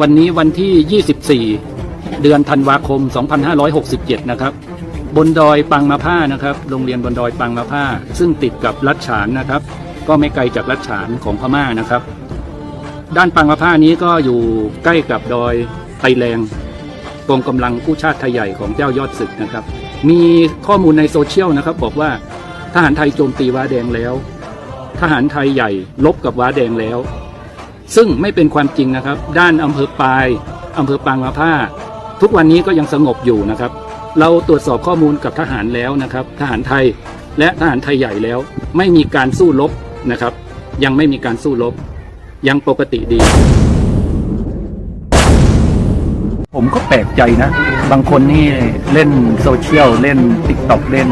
วันนี้วันที่ 24 เดือนธันวาคม 2567 นะครับ บนดอยปังมาผ้านะครับ โรงเรียนบนดอยปังมาผ้า ซึ่งติดกับรัชฉานนะครับ ก็ไม่ไกลจากรัชฉานของพม่านะครับ ด้านปังมาผ้านี้ก็อยู่ใกล้กับดอยไตแรงกองกำลังกู้ชาติไทยใหญ่ของเจ้ายอดศึกนะครับ มีข้อมูลในโซเชียลนะครับ บอกว่าทหารไทยโจมตีว้าแดงแล้ว ทหารไทยใหญ่ลบกับว้าแดงแล้ว ซึ่งไม่เป็นความจริงนะครับ ด้านอำเภอปายอำเภอปางมาผ้า ทุกวันนี้ก็ยังสงบอยู่นะครับ เราตรวจสอบข้อมูลกับทหารแล้วนะครับ ทหารไทยและทหารไทยใหญ่แล้ว ไม่มีการสู้รบนะครับ ยังไม่มีการสู้รบยังปกติดี ผมก็แปลกใจนะ บางคนนี่เล่นโซเชียลเล่นติ๊กต็อกเล่น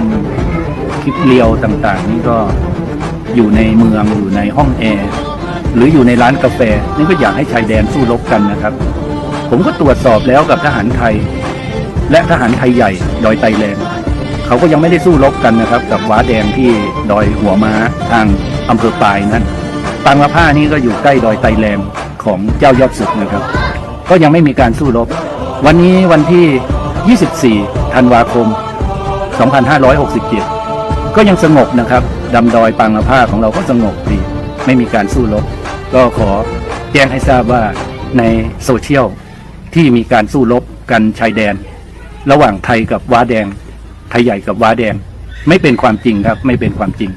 คลิปเรียวต่างๆ นี่ก็อยู่ในเมืองอยู่ในห้องแอร์ หรืออยู่ในร้านกาแฟนี่ก็อยากให้ชายแดนสู้รบกันนะครับ ผมก็ตรวจสอบแล้วกับทหารไทย และทหารไทยใหญ่ดอยไตแรงเขาก็ยังไม่ได้สู้รบกันนะครับ กับว้าแดงที่ดอยหัวม้าทางอำเภอปายนั้นปังมะผ้านี่ก็อยู่ใกล้ดอยไตแรงของเจ้ายอดศึกนะครับ ก็ยังไม่มีการสู้รบ วันนี้วันที่ 24 ธันวาคม 2567 ก็ยังสงบนะครับดำดอยปังมะผ้าของเราก็สงบดี ไม่มีการสู้รบก็ขอแจ้งให้ทราบว่าในโซเชียลที่มีการสู้รบกันชายแดน ระหว่างไทยกับว้าแดง ไทยใหญ่กับว้าแดง ไม่เป็นความจริงครับ ไม่เป็นความจริง